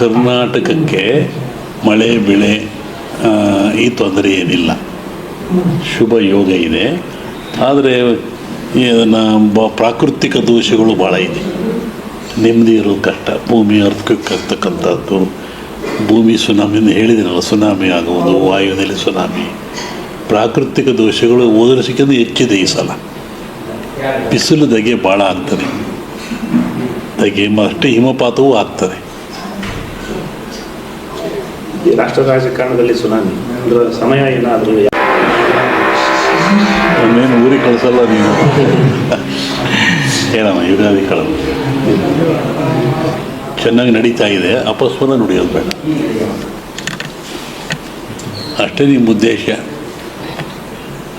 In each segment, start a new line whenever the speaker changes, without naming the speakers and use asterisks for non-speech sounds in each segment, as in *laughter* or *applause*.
ಕರ್ನಾಟಕಕ್ಕೆ ಮಳೆ, ಬೆಳೆ ಈ ತೊಂದರೆ ಏನಿಲ್ಲ. ಶುಭ ಯೋಗ ಇದೆ. ಆದರೆ ಇದನ್ನು ಬ, ಪ್ರಾಕೃತಿಕ ದೋಷಗಳು ಭಾಳ ಇದೆ. ನೆಮ್ಮದಿ ಇರೋದು ಕಷ್ಟ. ಭೂಮಿ ಅರ್ಥಕ್ಕೆ ಆಗ್ತಕ್ಕಂಥದ್ದು. ಭೂಮಿ ಸುನಾಮಿ ಹೇಳಿದಿರಲ್ಲ ಸುನಾಮಿ ಆಗುವುದು, ವಾಯುವಿನಲ್ಲಿ ಸುನಾಮಿ ಪ್ರಾಕೃತಿಕ ದೋಷಗಳು ಓದರಿಸಿಕೊಂಡು ಹೆಚ್ಚಿದೆ ಈ ಸಲ. ಬಿಸಿಲು ಧಗೆ ಭಾಳ ಆಗ್ತದೆ. ಧಗೆ ಅಷ್ಟೇ ಹಿಮಪಾತವೂ ಆಗ್ತದೆ.
ಈ ರಾಷ್ಟ್ರ ರಾಜಕಾರಣದಲ್ಲಿ ಸುನಾಮಿ. ಅದರ ಸಮಯ ಏನಾದರೂ
ನನ್ನೇನು ಊರಿಗೆ ಕಳಿಸಲ್ಲ ನೀನು? ಹೇಳಮ್ಮ ಯುಗಾದಿ ಕಳವು. ಚೆನ್ನಾಗಿ ನಡೀತಾ ಇದೆ, ಅಪಸ್ವರ ನುಡಿಯೋದು ಬೇಡ. ಅಷ್ಟೇ ನಿಮ್ಮ ಉದ್ದೇಶ.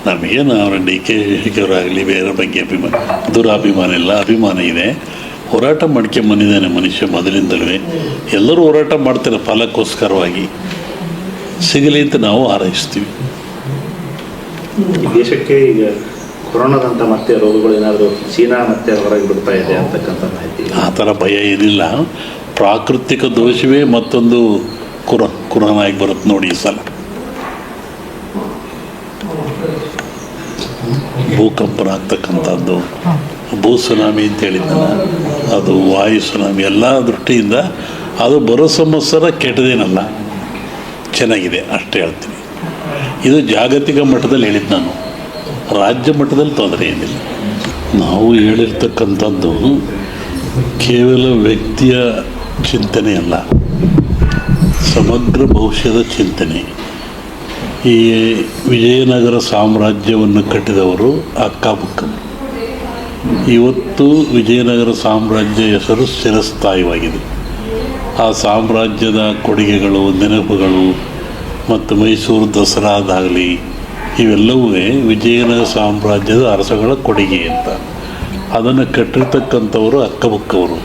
ನಮಗೇನು ಅವರ ಡಿ ಕೆ ಶಿಕ್ಷಕರಾಗಲಿ ಬೇರೆ ಬಗ್ಗೆ ಅಭಿಮಾನ, ದುರಾಭಿಮಾನ ಇಲ್ಲ, ಅಭಿಮಾನ ಇದೆ. ಹೋರಾಟ ಮಾಡ್ಕೊಂಬಂದಿದ್ದಾನೆ ಮನುಷ್ಯ ಮೊದಲಿಂದಲೂ ಎಲ್ಲರೂ ಹೋರಾಟ ಮಾಡ್ತಾರೆ ಫಲಕ್ಕೋಸ್ಕರವಾಗಿ ಸಿಗಲಿ ಅಂತ ನಾವು ಹಾರೈಸ್ತೀವಿ.
ಈ ದೇಶಕ್ಕೆ ಈಗ ಕೊರೋನಾದಂಥ ಮತ್ತೆ ರೋಗಗಳು ಏನಾದರೂ ಚೀನಾ ಮತ್ತೆ ಹೊರಗೆ ಬಿಡ್ತಾ ಇದೆ ಅಂತಕ್ಕಂಥ ಮಾಹಿತಿ.
ಆ ಥರ ಭಯ ಏನಿಲ್ಲ. ಪ್ರಾಕೃತಿಕ ದೋಷವೇ ಮತ್ತೊಂದು ಕುರ ಕುರಾನ್ ಆಗಿ ಬರುತ್ತೆ ನೋಡಿ ಈ ಸಲ. ಭೂಕಂಪನ ಆಗ್ತಕ್ಕಂಥದ್ದು. ಭೂ ಸುನಾಮಿ ಅಂತ ಹೇಳಿದ್ದಲ್ಲ ಅದು ವಾಯು ಸುನಾಮಿ, ಎಲ್ಲ ದೃಷ್ಟಿಯಿಂದ ಅದು ಬರೋ ಸಂವತ್ಸರ ಕೆಟ್ಟದೇನಲ್ಲ. ಚೆನ್ನಾಗಿದೆ, ಅಷ್ಟೇ ಹೇಳ್ತೀನಿ. ಇದು ಜಾಗತಿಕ ಮಟ್ಟದಲ್ಲಿ ಹೇಳಿದ್ದು ನಾನು. ರಾಜ್ಯ ಮಟ್ಟದಲ್ಲಿ ತೊಂದರೆ ಏನಿಲ್ಲ. ನಾವು ಹೇಳಿರ್ತಕ್ಕಂಥದ್ದು ಕೇವಲ ವ್ಯಕ್ತಿಯ ಚಿಂತನೆ ಅಲ್ಲ. ಸಮಗ್ರ ಭವಿಷ್ಯದ ಚಿಂತನೆ. ಈ ವಿಜಯನಗರ ಸಾಮ್ರಾಜ್ಯವನ್ನು ಕಟ್ಟಿದವರು ಅಕ್ಕಬುಕ್ಕರು ಇವತ್ತು ವಿಜಯನಗರ ಸಾಮ್ರಾಜ್ಯ ಹೆಸರು ಚಿರಸ್ಥಾಯಿವಾಗಿದೆ ಆ ಸಾಮ್ರಾಜ್ಯದ ಕೊಡುಗೆಗಳು, ನೆನಪುಗಳು ಮತ್ತು ಮೈಸೂರು ದಸರಾದಾಗಲಿ ಇವೆಲ್ಲವೂ ವಿಜಯನಗರ ಸಾಮ್ರಾಜ್ಯದ ಅರಸಗಳ ಕೊಡುಗೆ ಅಂತ. ಅದನ್ನು ಕಟ್ಟಿರ್ತಕ್ಕಂಥವರು ಅಕ್ಕಬುಕ್ಕವರು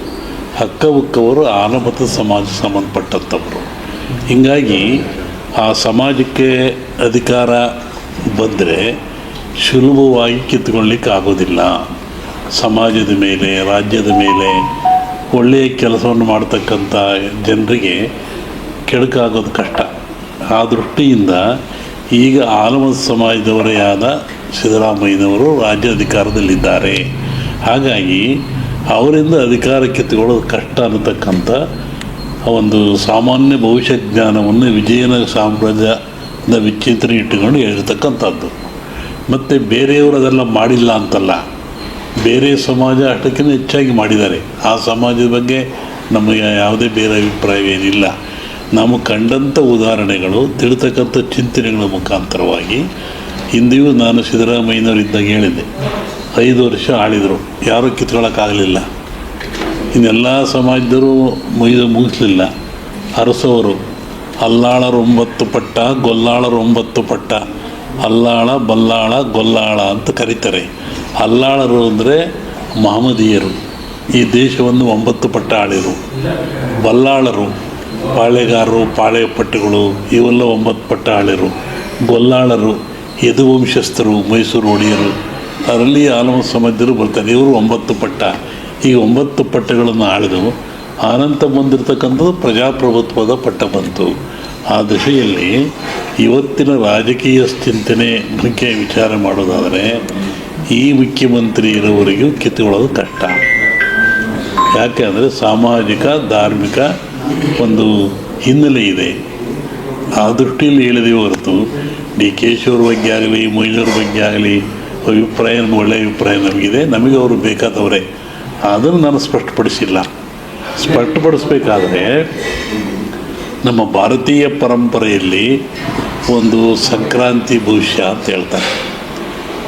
ಅಕ್ಕಬುಕ್ಕವರು ಆನಮತ ಸಮಾಜ ಸಂಬಂಧಪಟ್ಟಂಥವರು. ಹೀಗಾಗಿ ಆ ಸಮಾಜಕ್ಕೆ ಅಧಿಕಾರ ಬಂದರೆ ಸುಲಭವಾಗಿ ಕಿತ್ಕೊಳ್ಳಿಕ್ಕೆ ಆಗೋದಿಲ್ಲ ಸಮಾಜದ ಮೇಲೆ, ರಾಜ್ಯದ ಮೇಲೆ ಒಳ್ಳೆಯ ಕೆಲಸವನ್ನು ಮಾಡ್ತಕ್ಕಂಥ ಜನರಿಗೆ ಕೆಡುಕಾಗೋದು ಕಷ್ಟ. ಆ ದೃಷ್ಟಿಯಿಂದ ಈಗ ಆಲಮ ಸಮಾಜದವರೇ ಆದ ಸಿದ್ದರಾಮಯ್ಯನವರು ರಾಜ್ಯ ಅಧಿಕಾರದಲ್ಲಿದ್ದಾರೆ ಹಾಗಾಗಿ ಅವರಿಂದ ಅಧಿಕಾರಕ್ಕೆ ತಗೊಳ್ಳೋದು ಕಷ್ಟ ಅನ್ನತಕ್ಕಂಥ ಒಂದು ಸಾಮಾನ್ಯ ಭವಿಷ್ಯ ಜ್ಞಾನವನ್ನು ವಿಜಯನಗರ ಸಾಮ್ರಾಜ್ಯದ ವಿಚಿತ್ರ ಇಟ್ಟುಕೊಂಡು ಹೇಳಿರ್ತಕ್ಕಂಥದ್ದು. ಮತ್ತು ಬೇರೆಯವರು ಅದೆಲ್ಲ ಮಾಡಿಲ್ಲ ಅಂತಲ್ಲ. ಬೇರೆ ಸಮಾಜ ಅಷ್ಟಕ್ಕಿಂತ ಹೆಚ್ಚಾಗಿ ಮಾಡಿದ್ದಾರೆ. ಆ ಸಮಾಜದ ಬಗ್ಗೆ ನಮಗೆ ಯಾವುದೇ ಬೇರೆ ಅಭಿಪ್ರಾಯವೇನಿಲ್ಲ ನಾವು ಕಂಡಂಥ ಉದಾಹರಣೆಗಳು, ತಿಳಿತಕ್ಕಂಥ ಚಿಂತನೆಗಳ ಮುಖಾಂತರವಾಗಿ ಹಿಂದೆಯೂ ನಾನು ಸಿದ್ದರಾಮಯ್ಯನವರಿದ್ದಾಗ ಹೇಳಿದ್ದೆ. ಐದು ವರ್ಷ ಆಳಿದರು. ಯಾರೂ ಕಿತ್ಕೊಳ್ಳೋಕ್ಕಾಗಲಿಲ್ಲ ಇನ್ನೆಲ್ಲ ಸಮಾಜದರು ಮುಗಿದು ಮುಗಿಸ್ಲಿಲ್ಲ. ಅರಸವರು, ಅಲ್ಲಾಳರು ಒಂಬತ್ತು ಪಟ್ಟ, ಗೊಲ್ಲಾಳರು ಒಂಬತ್ತು ಪಟ್ಟ, ಅಲ್ಲಾಳ, ಬಲ್ಲಾಳ, ಗೊಲ್ಲಾಳ ಅಂತ ಕರೀತಾರೆ. ಅಲ್ಲಾಳರು ಅಂದರೆ ಮಹಮದೀಯರು. ಈ ದೇಶವನ್ನು ಒಂಬತ್ತು ಪಟ್ಟ ಆಳಿರು ಬಲ್ಲಾಳರು, ಪಾಳೆಗಾರರು ಪಾಳೆ ಪಟ್ಟಗಳು ಇವೆಲ್ಲ ಒಂಬತ್ತು ಪಟ್ಟ ಆಳಿರು ಗೊಲ್ಲಾಳರು ಯದುವಂಶಸ್ಥರು, ಮೈಸೂರು ಒಡೆಯರು. ಅದರಲ್ಲಿ ಆಲಮ ಸಮಾಜರು ಬರ್ತಾರೆ. ಇವರು ಒಂಬತ್ತು ಪಟ್ಟ. ಈ ಒಂಬತ್ತು ಪಟ್ಟಗಳನ್ನು ಆಳಿದವು. ಆನಂತ ಬಂದಿರತಕ್ಕಂಥದ್ದು ಪ್ರಜಾಪ್ರಭುತ್ವದ ಪಟ್ಟ ಬಂತು. ಆ ದಶೆಯಲ್ಲಿ ಇವತ್ತಿನ ರಾಜಕೀಯ ಚಿಂತನೆ ಬಗ್ಗೆ ವಿಚಾರ ಮಾಡೋದಾದರೆ ಈ ಮುಖ್ಯಮಂತ್ರಿ ಇರೋವರೆಗೂ ಕಿತ್ತುಕೊಳ್ಳೋದು ಕಷ್ಟ. ಯಾಕೆ ಅಂದರೆ ಸಾಮಾಜಿಕ, ಧಾರ್ಮಿಕ ಒಂದು ಹಿನ್ನೆಲೆ ಇದೆ. ಆ ದೃಷ್ಟಿಯಲ್ಲಿ ಹೇಳಿದೆ ಹೊರತು ಡಿ ಕೆ ಬಗ್ಗೆ ಆಗಲಿ ಮೊಯ್ಲೂರ ಬಗ್ಗೆ ಆಗಲಿ, ಅಭಿಪ್ರಾಯ ಒಳ್ಳೆಯ ಅಭಿಪ್ರಾಯ ನಮಗಿದೆ. ನಮಗೆ ಅವರು ಬೇಕಾದವರೇ. ಅದನ್ನು ನಾನು ಸ್ಪಷ್ಟಪಡಿಸಿಲ್ಲ. ಸ್ಪಷ್ಟಪಡಿಸ್ಬೇಕಾದ್ರೆ ನಮ್ಮ ಭಾರತೀಯ ಪರಂಪರೆಯಲ್ಲಿ ಒಂದು ಸಂಕ್ರಾಂತಿ ಭವಿಷ್ಯ ಅಂತ ಹೇಳ್ತಾರೆ.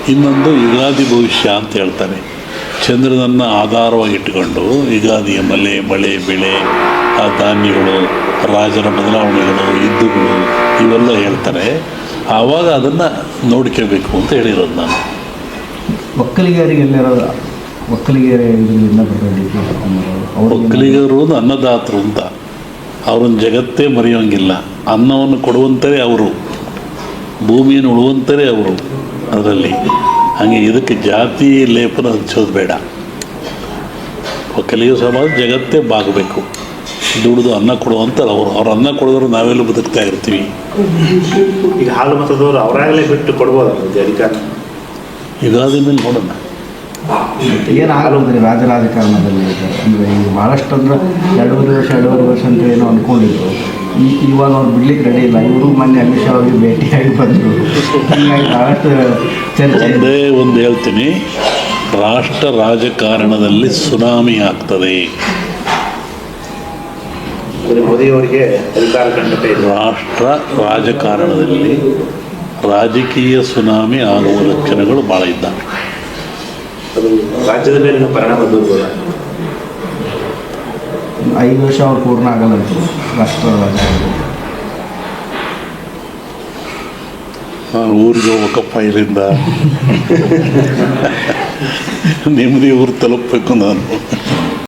ಇನ್ನೊಂದು ಯುಗಾದಿ ಭವಿಷ್ಯ ಅಂತ ಹೇಳ್ತಾರೆ. ಚಂದ್ರನನ್ನು ಆಧಾರವಾಗಿಟ್ಟುಕೊಂಡು ಯುಗಾದಿಯ ಮಲೆ ಮಳೆ ಬೆಳೆ ಆ ಧಾನ್ಯಗಳು ರಾಜರ ಬದಲಾವಣೆಗಳು ಯುದ್ಧಗಳು ಇವೆಲ್ಲ ಹೇಳ್ತಾರೆ. ಆವಾಗ ಅದನ್ನು ನೋಡ್ಕೋಬೇಕು ಅಂತ ಹೇಳಿರೋದು ನಾನು.
ಒಕ್ಕಲಿಗರಿಗೆಲ್ಲರ ಒಕ್ಕಲಿಗರ ಇದರಿಂದ
ಒಕ್ಕಲಿಗರು ಅನ್ನದಾತರು ಅಂತ. ಅವ್ರನ್ನ ಜಗತ್ತೇ ಮರೆಯೋಂಗಿಲ್ಲ. ಅನ್ನವನ್ನು ಕೊಡುವಂತರೇ ಅವರು. ಭೂಮಿಯನ್ನು ಉಳುವಂತರೇ ಅವರು. ಅದರಲ್ಲಿ ಹಾಗೆ ಇದಕ್ಕೆ ಜಾತಿ ಲೇಪನ ಹಚ್ಚೋದು ಬೇಡ. ಕೆಲವು ಸಮಾಜ ಜಗತ್ತೇ ಬಾಗಬೇಕು. ದುಡಿದು ಅನ್ನ ಕೊಡುವಂತಾರೆ ಅವರು ಅವ್ರು ಅನ್ನ ಕೊಡಿದ್ರು ನಾವೆಲ್ಲ ಬದುಕ್ತಾ ಇರ್ತೀವಿ.
ಈಗ ಹಾಲು ಮತದವರು ಅವರಾಗಲೇ ಬಿಟ್ಟು ಕೊಡ್ಬೋದು ಅಧಿಕಾರ?
ಯುಗಾದಿ ಮೇಲೆ ನೋಡೋಣ.
ಏನು ಆಗಲ್ಲ ರಾಜಕಾರಣದಲ್ಲಿ ಅಂದರೆ ಈಗ ಭಾಳಷ್ಟು ಅಂದ್ರೆ ಎರಡೂವರೆ ವರ್ಷ ಎರಡೂವರೆ ವರ್ಷ ಅಂತ ಏನೋ ಅಂದ್ಕೊಂಡಿದ್ರು ಇವಾಗ ಅವ್ರು ಬಿಡ್ಲಿಕ್ಕೆ ರೆಡಿ ಇಲ್ಲ. ಇವರು ಮೊನ್ನೆ ಅಮಿತ್ ಶಾ ಅವ್ರಿಗೆ ಭೇಟಿಯಾಗಿ ಬಂದರು. ಹೀಗಾಗಿ ಭಾಳಷ್ಟು ಚರ್ಚೆ
ಒಂದೇ ಒಂದು ಹೇಳ್ತೀನಿ. ರಾಷ್ಟ್ರ ರಾಜಕಾರಣದಲ್ಲಿ ಸುನಾಮಿ ಆಗ್ತದೆ.
ಮೋದಿಯವರಿಗೆ ಅಧಿಕಾರ
ರಾಷ್ಟ್ರ ರಾಜಕಾರಣದಲ್ಲಿ ರಾಜಕೀಯ ಸುನಾಮಿ ಆಗುವ ಲಕ್ಷಣಗಳು ಭಾಳ ಇದ್ದಾವೆ.
ಅದು ರಾಜ್ಯದ ಮೇಲಿನ ಪರಿಣಾಮ ಬೀರ್ಬೋದ
ಐದು ವರ್ಷ ಅವ್ರು ಪೂರ್ಣ ಆಗಲ್ಲ ಅಂತ. ರಾಷ್ಟ್ರ
ಊರಿಗೆ ಹೋಗ್ಬೇಕಪ್ಪ ಇಲ್ಲಿಂದ. *laughs* ನೆಮ್ಮದಿ ಊರು ತಲುಪಬೇಕು ನಾನು.